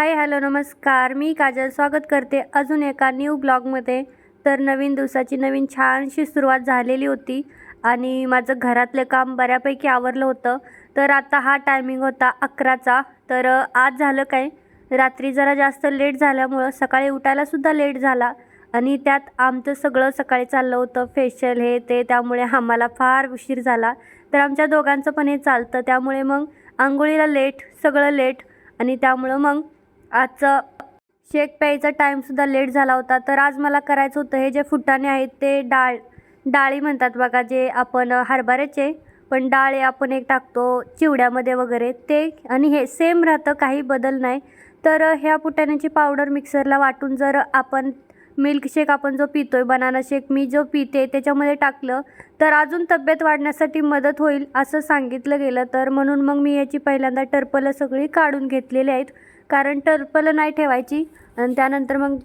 Hi hello नमस्कार. मी काजल स्वागत करते अजून एका न्यू ब्लॉगमध्ये. तर नवीन दिवसाची नवीन छानशी सुरुवात झालेली होती आणि माझं घरातलं काम बऱ्यापैकी आवरलं होतं. तर आता हा टायमिंग होता अकराचा. तर आज झालं काय? रात्री जरा जास्त लेट झाल्यामुळं सकाळी उठायलासुद्धा लेट झाला आणि त्यात आमचं सगळं सकाळी चाललं होतं. फेशियल हे ते त्यामुळे आम्हाला फार उशीर झाला. तर आमच्या दोघांचं पण हे चालतं. त्यामुळे मग आंघोळीला लेट सगळं लेट आणि त्यामुळं मग आजचं शेक प्यायचा टाईमसुद्धा लेट झाला होता. तर आज मला करायचं होतं हे जे फुटाणे आहेत ते डाळ डाळी म्हणतात बघा जे आपण हरभऱ्याचे पण डाळ हे आपण एक टाकतो चिवड्यामध्ये वगैरे. ते आणि हे सेम राहतं काही बदल नाही. तर ह्या फुटाण्याची पावडर मिक्सरला वाटून जर आपण मिल्कशेक आपण जो पितो आहे बनाना शेक मी जो पिते त्याच्यामध्ये टाकलं तर अजून तब्येत वाढण्यासाठी मदत होईल असं सांगितलं गेलं. तर म्हणून मग मी याची पहिल्यांदा टर्पलं सगळी काढून घेतलेली आहेत. कारण टर्पलं नाही ठेवायची. आणि त्यानंतर मग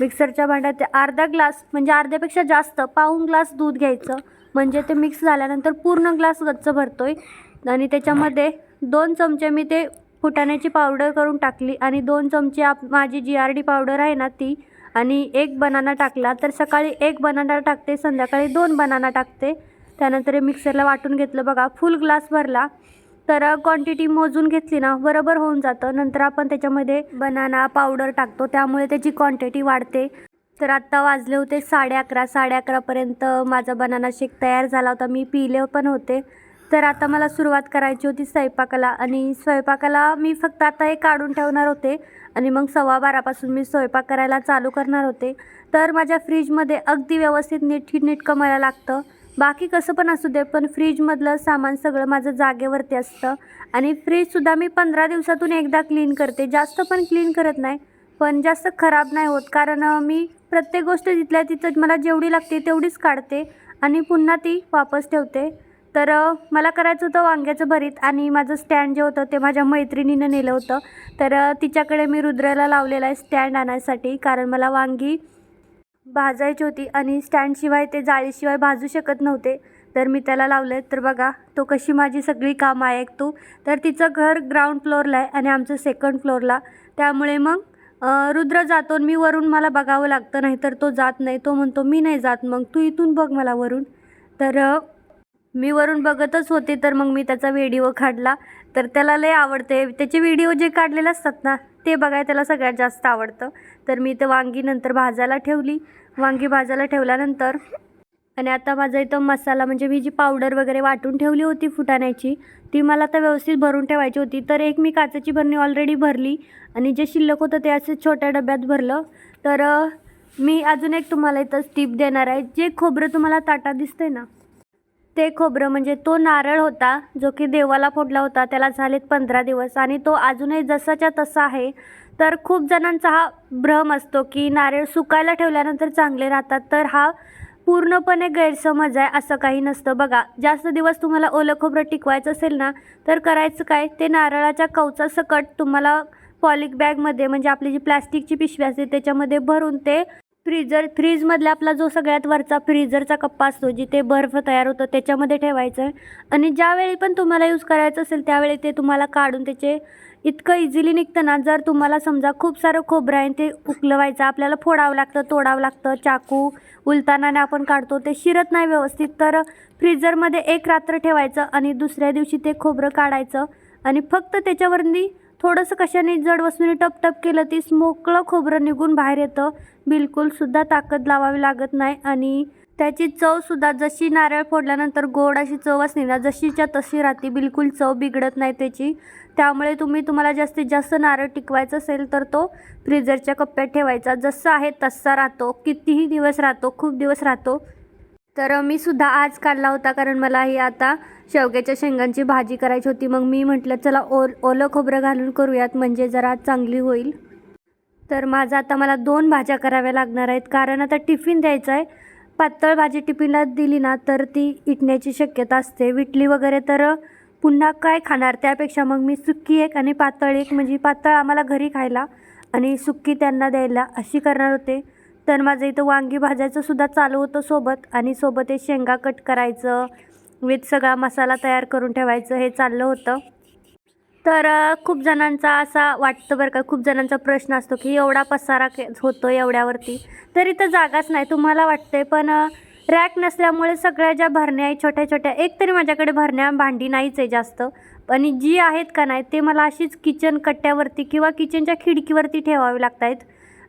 मिक्सरच्या भांड्यात अर्धा ग्लास म्हणजे अर्ध्यापेक्षा जास्त पाऊण ग्लास दूध घ्यायचं. म्हणजे ते मिक्स झाल्यानंतर पूर्ण ग्लास गच्च भरतो आहे आणि त्याच्यामध्ये दोन चमचे मी ते फुटाण्याची पावडर करून टाकली. आणि दोन चमचे आप माझी जी आर डी पावडर आहे ना ती. आणि एक बनाना टाकला. तर सकाळी एक बनाना टाकते संध्याकाळी दोन बनाना टाकते. त्यानंतर मिक्सरला वाटून घेतलं बघा. फुल ग्लास भरला. तर क्वांटिटी मोजून घेतली ना बरोबर होऊन जातं. नंतर आपण त्याच्यामध्ये बनाना पावडर टाकतो त्यामुळे त्याची क्वांटिटी वाढते. तर आत्ता वाजले होते साडे अकरा साडे अकरापर्यंत माझा बनाना शेक तयार झाला होता मी पिले पण होते. तर आता मला सुरुवात करायची होती स्वयंपाकाला आणि स्वयंपाकाला मी फक्त आता हे काढून ठेवणार होते आणि मग सव्वा बारापासून मी स्वयंपाक करायला चालू करणार होते. तर माझ्या फ्रीजमध्ये अगदी व्यवस्थित नीट नीटकं मला लागतं. बाकी कसं पण असू दे पण फ्रीजमधलं सामान सगळं माझं जागेवरती असतं. आणि फ्रीजसुद्धा मी पंधरा दिवसातून एकदा क्लीन करते. जास्त पण क्लीन करत नाही पण जास्त खराब नाही होत. कारण मी प्रत्येक गोष्ट तिथल्या तिथं मला जेवढी लागते तेवढीच काढते आणि पुन्हा ती वापस ठेवते. तर मला करायचं होतं वांग्याचं भरीत आणि माझं स्टँड जे होतं ते माझ्या मैत्रिणीनं नेलं होतं. तर तिच्याकडे मी रुद्राला लावलेलं आहे स्टँड आणायसाठी. कारण मला वांगी भाजायची होती आणि स्टँडशिवाय ते जाळीशिवाय भाजू शकत नव्हते. तर मी त्याला लावलं तर बघा तो कशी माझी सगळी कामं ऐकतो. तर तिचं घर ग्राउंड फ्लोअरला आहे आणि आमचं सेकंड फ्लोअरला त्यामुळे मग रुद्र जातो आणि मी वरून मला बघावं लागतं. नाही तर तो जात नाही. तो म्हणतो मी नाही जात मग. तू इथून बघ मला वरून. तर मी वरून बघतच होते. तर मग मी त्याचा व्हिडिओ काढला. तर त्याला लय आवडते. त्याचे व्हिडिओ जे काढलेले असतात ना ते बघाय त्याला सगळ्यात जास्त आवडतं. तर मी ते वांगी नंतर भाजायला ठेवली. वांगी भाजायला ठेवल्यानंतर आणि आता माझा इथं मसाला म्हणजे मी जी पावडर वगैरे वाटून ठेवली होती फुटाण्याची ती मला आता व्यवस्थित भरून ठेवायची होती. तर एक मी काचेची भरणी ऑलरेडी भरली आणि जे शिल्लक होतं ते असं छोट्या डब्यात भरलं. तर मी अजून एक तुम्हाला इथं स्टीप देणार आहे. जे खोबरं तुम्हाला ताटात दिसतंय ना ते खोबरं म्हणजे तो नारळ होता जो की देवाला फोडला होता त्याला झालेत पंधरा दिवस. आणि तो अजूनही जसाच्या तसा आहे. तर खूप जणांचा हा भ्रम असतो की नारळ सुकायला ठेवल्यानंतर चांगले राहतात तर हा पूर्णपणे गैरसमज आहे असं काही नसतं. बघा जास्त दिवस तुम्हाला ओलं खोबरं टिकवायचं असेल ना तर करायचं काय? ते नारळाच्या कवचासकट तुम्हाला पॉलिक बॅगमध्ये म्हणजे आपली जी प्लॅस्टिकची पिशवी असते त्याच्यामध्ये भरून ते फ्रीजर फ्रीजमधला आपला जो सगळ्यात वरचा फ्रीजरचा कप्पा असतो जिथे बर्फ तयार होतो त्याच्यामध्ये ठेवायचं. आहे आणि ज्यावेळी पण तुम्हाला यूज करायचं असेल त्यावेळी ते तुम्हाला काढून त्याचे इतकं इझिली निघतं ना जर तुम्हाला समजा खूप सारं खोबरं आहे ते उकलवायचं आपल्याला फोडावं लागतं तोडावं लागतं चाकू उलतानाने आपण काढतो ते शिरत नाही व्यवस्थित तर फ्रीजरमध्ये एक रात्र ठेवायचं आणि दुसऱ्या दिवशी ते खोबरं काढायचं आणि फक्त त्याच्यावरती थोडंसं कशाने जड वस्तूने टप टप केलं ती मोकळं खोबरं निघून बाहेर येतं. बिलकुलसुद्धा ताकद लावावी लागत नाही आणि त्याची चवसुद्धा जशी नारळ फोडल्यानंतर गोड अशी चव असली ना जशीच्या तशी राहते. बिलकुल चव बिघडत नाही त्याची. त्यामुळे तुम्ही तुम्हाला जास्तीत जास्त नारळ टिकवायचं असेल तर तो फ्रीजरच्या कप्प्यात ठेवायचा. जसं आहे तसा राहतो. कितीही दिवस राहतो खूप दिवस राहतो. तर मी सुद्धा आज काढला होता कारण मला ही आता शेवग्याच्या शेंगांची भाजी करायची होती. मग मी म्हटलं चला ओल ओलं खोबरं घालून करूयात म्हणजे जरा चांगली होईल. तर माझं आता मला दोन भाज्या कराव्या लागणार आहेत. कारण आता टिफिन द्यायचं आहे. पातळ भाजी टिफिनला दिली ना तर ती इटण्याची शक्यता असते. विटली वगैरे तर पुन्हा काय खाणार? त्यापेक्षा मग मी सुक्की एक आणि पातळ एक म्हणजे पातळ आम्हाला घरी खायला आणि सुक्की त्यांना द्यायला अशी करणार होते. तर माझं इथं वांगी भाजायचं सुद्धा चालू होतं सोबत. आणि सोबत हे शेंगा कट करायचं विथ सगळा मसाला तयार करून ठेवायचं हे चाललं होतं. तर खूप जणांचा असा वाटतं बरं का खूप जणांचा प्रश्न असतो की एवढा पसारा होतो एवढ्यावरती. तरी तर जागाच नाही तुम्हाला वाटते पण रॅक नसल्यामुळे सगळ्या ज्या भरण्या आहे छोट्या छोट्या एक तरी माझ्याकडे भरण्या भांडी नाहीच आहे जास्त. आणि जी आहेत का नाही ते मला अशीच किचन कट्ट्यावरती किंवा किचनच्या खिडकीवरती ठेवावी लागत आहेत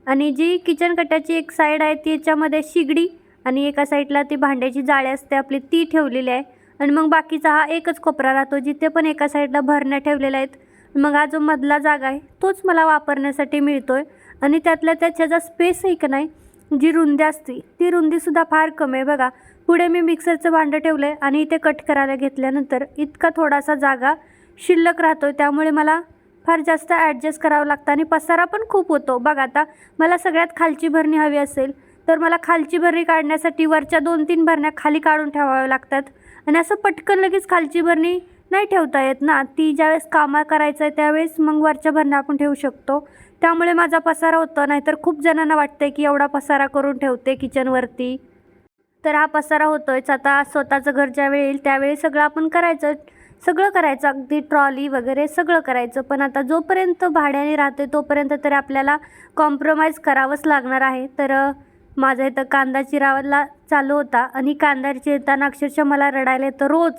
आणि जी किचन कट्ट्याची एक साईड आहे त्याच्यामध्ये शिगडी आणि एका साईडला ती भांड्याची जाळी असते आपली ती ठेवलेली आहे. आणि मग बाकीचा हा एकच कोपरा राहतो जिथे पण एका साईडला भरण्या ठेवलेल्या आहेत. मग हा जो मधला जागा आहे तोच मला वापरण्यासाठी मिळतो आहे आणि त्यातल्या त्याच्याचा स्पेस आहे का नाही जी रुंदी असते ती रुंदीसुद्धा फार कमी आहे बघा. पुढे मी मिक्सरचं भांडं ठेवलं आहे आणि इथे कट करायला घेतल्यानंतर इतका थोडासा जागा शिल्लक राहतो त्यामुळे मला फार जास्त ॲडजस्ट करावं लागतं आणि पसारा पण खूप होतो. बघा आता मला सगळ्यात खालची भरणी हवी असेल तर मला खालची भरणी काढण्यासाठी वरच्या दोन तीन भरण्या खाली काढून ठेवाव्या लागतात. आणि असं पटकन लगेच खालची भरणी नाही ठेवता येत ना. ती ज्यावेळेस कामा करायचं आहे त्यावेळेस मग वरच्या भरण्या आपण ठेवू शकतो. त्यामुळे माझा पसारा होतो. नाहीतर खूप जणांना वाटतं की एवढा पसारा करून ठेवते किचनवरती तर हा पसारा होतोयच. आता स्वतःचं घर ज्यावेळी येईल त्यावेळी सगळं आपण करायचं. सगळं करायचं अगदी ट्रॉली वगैरे सगळं करायचं. पण आता जोपर्यंत भाड्याने राहते तोपर्यंत तरी आपल्याला कॉम्प्रोमाइज करावंच लागणार आहे. तर माझा इथं कांदा चिरावाला चालू होता आणि कांदा चिरताना अक्षरशः मला रडायला येतं रोज.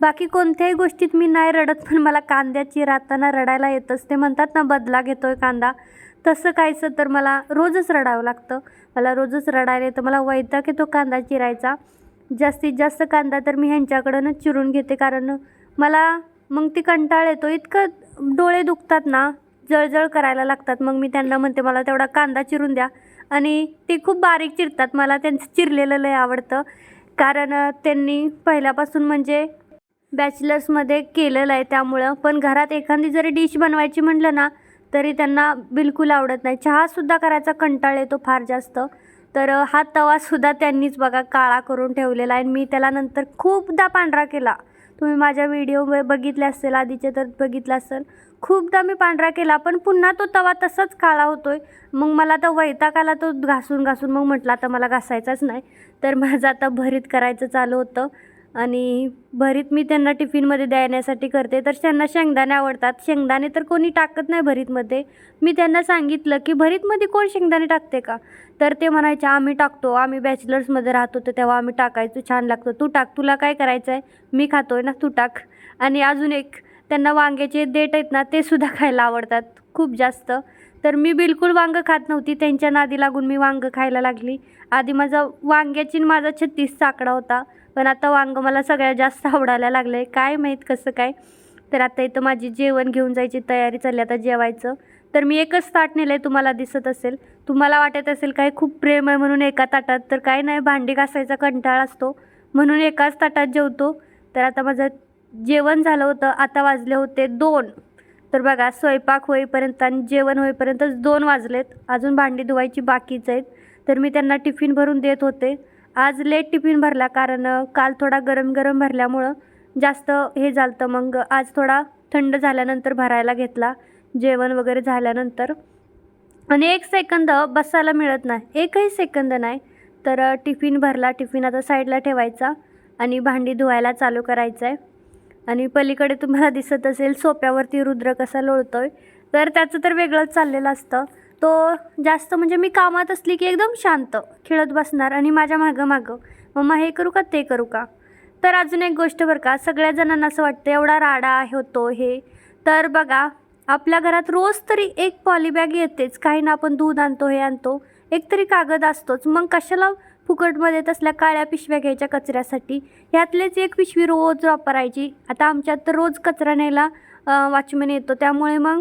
बाकी कोणत्याही गोष्टीत मी नाही रडत पण मला कांद्या चिराताना रडायला येतच. ते म्हणतात ना बदला घेतो आहे कांदा. तसं कायचं तर मला रोजच रडावं लागतं. मला रोजच रडायला येतं. मला वैताग येतो कांदा चिरायचा. जास्तीत जास्त कांदा तर मी ह्यांच्याकडूनच चिरून घेते. कारण मला मग ती कंटाळ येतो. इतकं डोळे दुखतात ना जळजळ करायला लागतात. मग मी त्यांना म्हणते मला तेवढा कांदा चिरून द्या. आणि ते खूप बारीक चिरतात. मला त्यांचं चिरलेलं लय आवडतं. कारण त्यांनी पहिल्यापासून म्हणजे बॅचलर्समध्ये केलेलं आहे त्यामुळं. पण घरात एखादी जरी डिश बनवायची म्हटलं ना तरी त्यांना बिलकुल आवडत नाही. चहासुद्धा करायचा कंटाळ येतो फार जास्त. तर हा तवासुद्धा त्यांनीच बघा काळा करून ठेवलेला आहे. आणि मी त्याला नंतर खूपदा पांढरा केला. तुम्ही माझ्या व्हिडिओ बघितले असेल आधीचे तर बघितलं असेल. खूपदा मी पांढरा केला पण पुन्हा तो तवा तसाच काळा होतो आहे मग मला आता वैताग आला तो घासून घासून मग म्हटलं आता मला घासायचाच नाही. तर माझं आता भरीत करायचं चालू होतं. आणि भरीत मी त्यांना टिफिनमध्ये द्यायण्यासाठी करते. तर त्यांना शेंगदाणे आवडतात. शेंगदाणे तर कोणी टाकत नाही भरीतमध्ये. मी त्यांना सांगितलं की भरीतमध्ये कोण शेंगदाणे टाकते का? तर ते म्हणायचे आम्ही टाकतो. आम्ही बॅचलर्समध्ये राहतो होतो तेव्हा आम्ही टाकायचो. छान लागतो. तू टाक. तुला काय करायचं आहे मी खातो आहे ना. तू टाक. आणि अजून एक त्यांना वांग्याचे देठ आहेत ना ते सुद्धा खायला आवडतात. खूप जास्त. तर मी बिलकुल वांगं खात नव्हती. त्यांच्या नादी लागून मी वांगं खायला लागली. आधी माझा वांग्याची माझा छत्तीस आकडा होता. पण आता वांग मला सगळ्यात जास्त आवडायला लागलं आहे काय माहीत कसं काय. तर आता इथं माझी जेवण घेऊन जायची तयारी चालली आता जेवायचं. तर मी एकच ताट नेलं आहे तुम्हाला दिसत असेल. तुम्हाला वाटत असेल काय खूप प्रेम आहे म्हणून एका ताटात. तर काय नाही भांडी घासायचा कंटाळा असतो. म्हणून एकाच ताटात जेवतो. तर आता माझं जेवण झालं होतं. आता वाजले होते दोन. तर बघा स्वयंपाक होईपर्यंत आणि जेवण होईपर्यंतच दोन वाजलेत. अजून भांडी धुवायची बाकीच आहेत. तर मी त्यांना टिफिन भरून देत होते. आज लेट टिफिन भरला कारण काल थोडा गरम गरम भरल्यामुळं जास्त हे झालं मग आज थोडा थंड झाल्यानंतर भरायला घेतला. जेवण वगैरे झाल्यानंतर. आणि एक सेकंद बसायला मिळत नाही. एकही सेकंद नाही. तर टिफिन भरला. टिफिन आता साईडला ठेवायचा आणि भांडी धुवायला चालू करायचं आहे आणि पलीकडे तुम्हाला दिसत असेल सोप्यावरती रुद्र कसा लोळतो आहे तर त्याचं तर वेगळंच चाललेलं असतं. तो जास्त म्हणजे मी कामात असली की एकदम शांत खेळत बसणार आणि माझ्या मागं मागं मम्मा हे करू का? ते करू का? तर अजून एक गोष्ट बरं का सगळ्या जणांना असं वाटतं एवढा राडा होतो हे. तर बघा आपल्या घरात रोज तरी एक पॉलीबॅग येतेच काही ना आपण दूध आणतो हे आणतो एक तरी कागद असतोच. मग कशाला फुकटमध्ये तसल्या काळ्या पिशव्या घ्यायच्या कचऱ्यासाठी? ह्यातलेच एक पिशवी रोज वापरायची. आता आमच्यात तर रोज कचरा न्यायला वॉचमन येतो त्यामुळे मग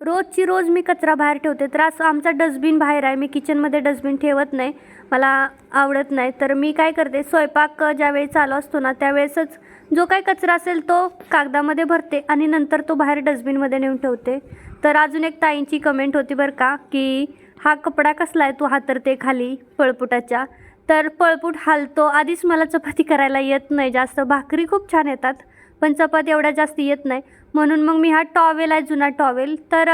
रोजची रोज मी कचरा बाहेर ठेवते. तर असं आमचा डस्टबिन बाहेर आहे. मी किचनमध्ये डस्टबिन ठेवत नाही. मला आवडत नाही. तर मी काय करते स्वयंपाक ज्यावेळी चालू असतो ना त्यावेळेसच जो काही कचरा असेल तो कागदामध्ये भरते आणि नंतर तो बाहेर डस्टबिनमध्ये नेऊन ठेवते. तर अजून एक ताईंची कमेंट होती बरं का की हा कपडा कसला आहे? तू हातरते खाली पळपुटाच्या. तर पळपूट हालतो. आधीच मला चपाती करायला येत नाही. जास्त भाकरी खूप छान येतात पण चपाती एवढ्या जास्त येत नाही. म्हणून मग मी हा टॉवेल आहे जुना टॉवेल. तर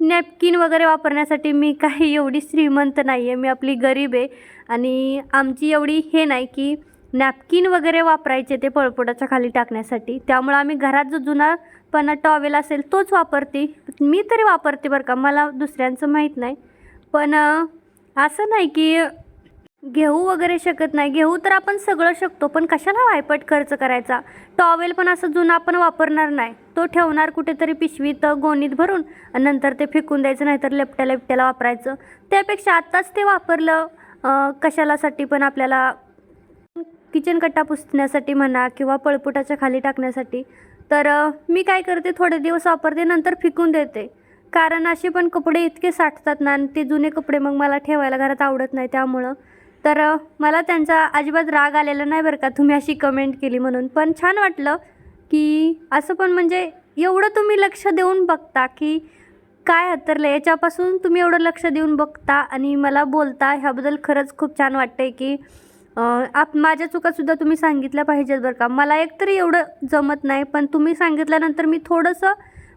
नॅपकिन वगैरे वापरण्यासाठी मी काही एवढी श्रीमंत नाही आहे मी आपली गरीब आहे. आणि आमची एवढी हे नाही की नॅपकिन वगैरे वापरायचे ते पळपुटाच्या खाली टाकण्यासाठी. त्यामुळं आम्ही घरात जो जुनापणा टॉवेल असेल तोच वापरते. मी तरी वापरते बरं का. मला दुसऱ्यांचं माहीत नाही. पण असं नाही की घेऊ वगैरे शकत नाही. घेऊ तर आपण सगळं शकतो पण कशाला वायपट खर्च करायचा? टॉवेल पण असं जुना आपण वापरणार नाही. तो ठेवणार कुठेतरी पिशवीत गोणीत भरून नंतर ते फेकून द्यायचं नाहीतर लेपट्या लेपट्याला वापरायचं. त्यापेक्षा आत्ताच ते वापरलं कशालासाठी पण आपल्याला किचन कट्टा पुसण्यासाठी म्हणा किंवा पळपुटाच्या खाली टाकण्यासाठी. तर मी काय करते थोडे दिवस वापरते नंतर फिकून देते. कारण असे पण कपडे इतके साठतात ना आणि ते जुने कपडे मग मला ठेवायला घरात आवडत नाही त्यामुळं. तर मला त्यांचा अजिबात राग आलेला नाही बरं का. तुम्ही अशी कमेंट केली म्हणून. पण छान वाटलं की असं पण म्हणजे एवढं तुम्ही लक्ष देऊन बघता की काय हतरलं. याच्यापासून तुम्ही एवढं लक्ष देऊन बघता आणि मला बोलता. ह्याबद्दल खरंच खूप छान वाटतंय की आप माझ्या चुकासुद्धा तुम्ही सांगितल्या पाहिजेत बरं का. मला एकतरी एवढं जमत नाही पण तुम्ही सांगितल्यानंतर मी थोडंसं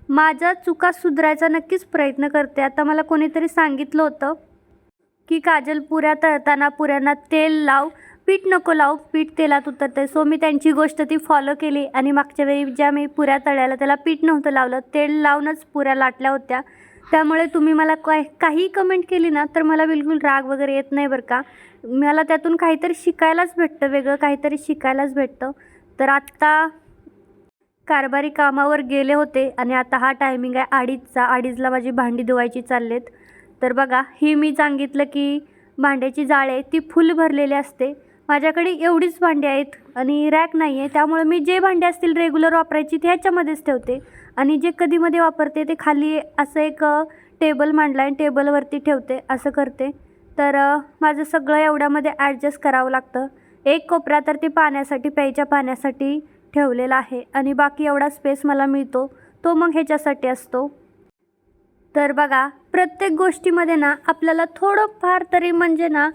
माझ्या चुका सुधारायचा नक्कीच प्रयत्न करते. आता मला कोणीतरी सांगितलं होतं. की काजल पुऱ्या तळताना पुऱ्यांना तेल लाव पीठ नको लाव पीठ तेलात उतरते सो मी त्यांची गोष्ट ती फॉलो केली आणि मागच्या वेळी ज्या मी पुऱ्या तळ्याला त्याला पीठ नव्हतं लावलं तेल लावूनच पुऱ्या लाटल्या होत्या. त्यामुळे तुम्ही मला काय काही कमेंट केली ना तर मला बिलकुल राग वगैरे येत नाही बरं का. मला त्यातून काहीतरी शिकायलाच भेटतं वेगळं काहीतरी शिकायलाच भेटतं. तर आत्ता कारभारी कामावर गेले होते आणि आता हा टायमिंग आहे अडीचचा अडीचला माझी भांडी धुवायची चाललेत. तर बघा ही मी सांगितलं की भांड्याची जाळ आहे ती फुल भरलेली असते. माझ्याकडे एवढीच भांडी आहेत आणि रॅक नाही आहे त्यामुळे मी जे भांडी असतील रेग्युलर वापरायची ते ह्याच्यामध्येच ठेवते. आणि जे कधीमध्ये वापरते ते खाली असं एक टेबल मांडला आहे टेबलवरती ठेवते असं करते. तर माझं सगळं एवढ्यामध्ये ॲडजस्ट करावं लागतं. एक कोपरा तर ते पाण्यासाठी प्यायच्या पाण्यासाठी ठेवलेला आहे आणि बाकी एवढा स्पेस मला मिळतो तो मग ह्याच्यासाठी असतो. तर बघा प्रत्येक गोष्टीमध्ये ना आपल्याला थोडंफार तरी म्हणजे ना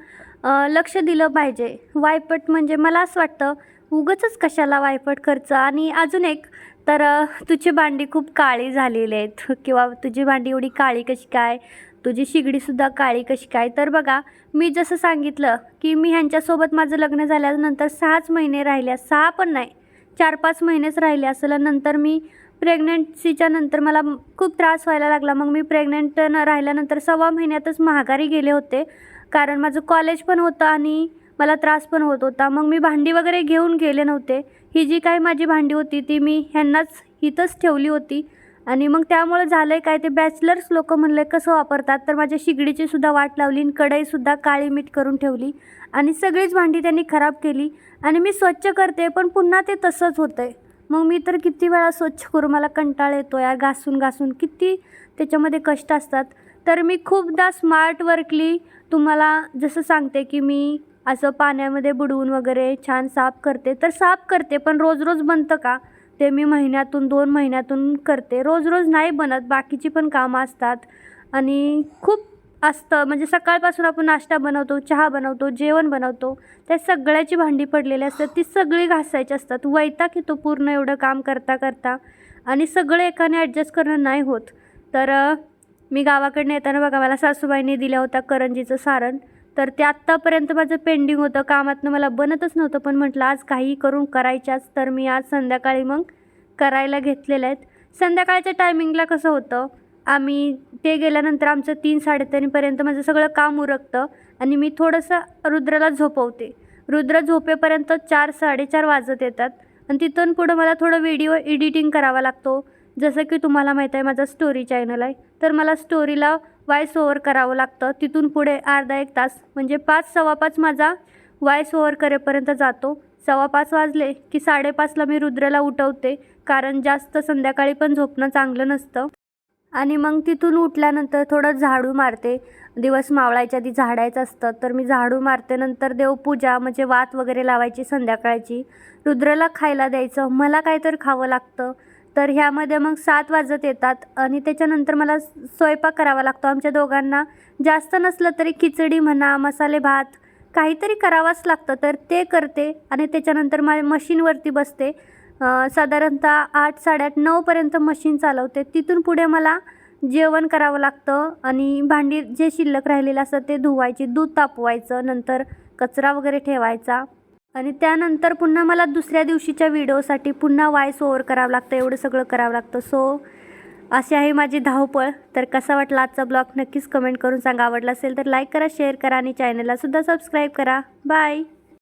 लक्ष दिलं पाहिजे. वायपट म्हणजे मला असं वाटतं उगंच कशाला वायपट खर्च? आणि अजून एक तर तुझी भांडी खूप काळी झालेली आहेत. किंवा तुझी भांडी एवढी काळी कशी काय? तुझी शिगडीसुद्धा काळी कशी काय? तर बघा मी जसं सांगितलं की मी ह्यांच्यासोबत माझं लग्न झाल्यानंतर सहाच महिने राहिले सहा पण नाही चार पाच महिनेच राहिले असेल नंतर मी प्रेग्नन्सीच्या नंतर मला खूप त्रास व्हायला लागला. मग मी प्रेग्नंट न राहिल्यानंतर सव्वा महिन्यातच महागारी गेले होते. कारण माझं कॉलेज पण होतं आणि मला त्रास पण होत होता. मग मी भांडी वगैरे घेऊन गेले नव्हते. ही जी काही माझी भांडी होती ती मी ह्यांनाच इथंच ठेवली होती. आणि मग त्यामुळे झालं आहे काय ते बॅचलर्स लोक म्हणले कसं वापरतात? तर माझ्या शिगडीची सुद्धा वाट लावली आणि कढईसुद्धा काळी मीठ करून ठेवली. आणि सगळीच भांडी त्यांनी खराब केली. आणि मी स्वच्छ करते पण पुन्हा ते तसंच होतं आहे मग मी तर किती वेळा स्वच्छ करू मला कंटाळ येतो यार घासून घासून. किती त्याच्यामध्ये कष्ट असतात. तर मी खूपदा स्मार्ट वर्कली तुम्हाला जसं सांगते की मी असं पाण्यामध्ये बुडवून वगैरे छान साफ करते. तर साफ करते पण रोज रोज बनतं का? ते मी महिन्यातून दोन महिन्यातून करते. रोज रोज नाही बनत बाकीची पण कामं असतात. आणि खूप असतं. म्हणजे सकाळपासून आपण नाश्ता बनवतो चहा बनवतो जेवण बनवतो. त्या सगळ्याची भांडी पडलेली असतात. ती सगळी घासायची असतात. वैताग येतो पूर्ण एवढं काम करता करता. आणि सगळं एकाने ॲडजस्ट करणं नाही होत. तर मी गावाकडनं येताना बघा मला सासूबाईंनी दिल्या होत्या करंजीचं सारण. तर ते आत्तापर्यंत माझं पेंडिंग होतं. कामातनं मला बनतच नव्हतं. पण म्हटलं आज काही करून करायच्याच तर मी आज संध्याकाळी मग करायला घेतलेलं आहेत. संध्याकाळच्या टायमिंगला कसं होतं आम्ही ते गेल्यानंतर आमचं तीन साडेतीनपर्यंत माझं सगळं काम उरकतं आणि मी थोडंसं रुद्राला झोपवते. रुद्र झोपेपर्यंत चार साडेचार वाजत येतात आणि तिथून पुढं मला थोडं व्हिडिओ एडिटिंग करावा लागतो. जसं की तुम्हाला माहीत आहे माझा स्टोरी चॅनल आहे. तर मला स्टोरीला वॉईस ओव्हर करावं लागतं. तिथून पुढे अर्धा एक तास म्हणजे पाच सव्वा पाच माझा वॉईस ओव्हर करेपर्यंत जातो. सव्वा पाच वाजले की साडेपाचला मी रुद्रला उठवते कारण जास्त संध्याकाळी पण झोपणं चांगलं नसतं. आणि मग तिथून उठल्यानंतर थोडं झाडू मारते. दिवस मावळायच्या आधी झाडायचं असतं तर मी झाडू मारते नंतर देवपूजा म्हणजे वात वगैरे लावायची संध्याकाळची. रुद्रला खायला द्यायचं मला काय तर खावं लागतं. तर ह्यामध्ये मग सात वाजत येतात आणि त्याच्यानंतर मला स्वयंपाक करावा लागतो. आमच्या दोघांना जास्त नसलं तरी खिचडी म्हणा मसाले भात काहीतरी करावंच लागतं. तर ते करते आणि त्याच्यानंतर मा मशीनवरती बसते. साधारणतः आठ साडेआठ नऊपर्यंत मशीन चालवते. तिथून पुढे मला जेवण करावं लागतं आणि भांडी जे शिल्लक राहिलेलं असतं ते धुवायची दूध तापवायचं नंतर कचरा वगैरे ठेवायचा. आणि त्यानंतर पुन्हा मला दुसऱ्या दिवशीच्या व्हिडिओसाठी पुन्हा वॉइस ओव्हर करावं लागतं एवढं सगळं करावं लागतं. सो अशी आहे माझी धावपळ. तर कसा वाटला आजचा ब्लॉग? नक्कीच कमेंट करून सांगा. आवडला असेल तर लाईक करा शेअर करा आणि चॅनलला सुद्धा सबस्क्राईब करा. बाय!